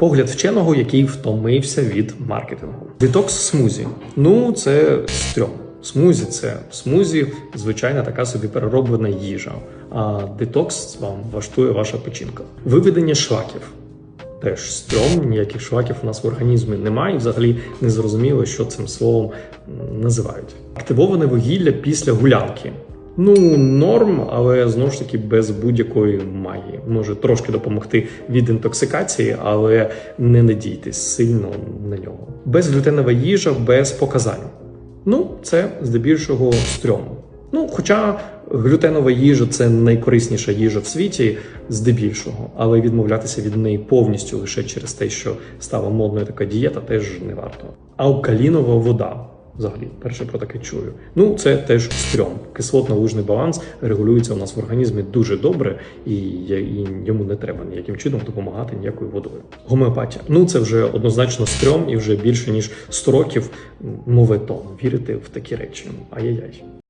Погляд вченого, який втомився від маркетингу. Детокс смузі. Ну, це стрьом. Смузі це смузі, звичайна така собі перероблена їжа. А детокс вам влаштує ваша печінка. Виведення шлаків. Теж стрьом, ніяких шлаків у нас в організмі немає. Взагалі не зрозуміло, що цим словом називають. Активоване вугілля після гулянки. Ну, норм, але знову ж таки без будь-якої магії. Може трошки допомогти від інтоксикації, але не надійтесь сильно на нього. Безглютенова їжа без показань. Ну, це здебільшого стрьому. Ну, хоча глютенова їжа це найкорисніша їжа в світі, здебільшого, але відмовлятися від неї повністю лише через те, що стала модною така дієта, теж не варто. Алкалінова вода. Взагалі, перше про таке чую. Ну, це теж стрьом. Кислотно-лужний баланс регулюється у нас в організмі дуже добре, і, йому не треба ніяким чином допомагати ніякою водою. Гомеопатія. Ну це вже однозначно стрьом, і вже більше ніж 100 років моветон вірити в такі речі. Ай-яй-яй.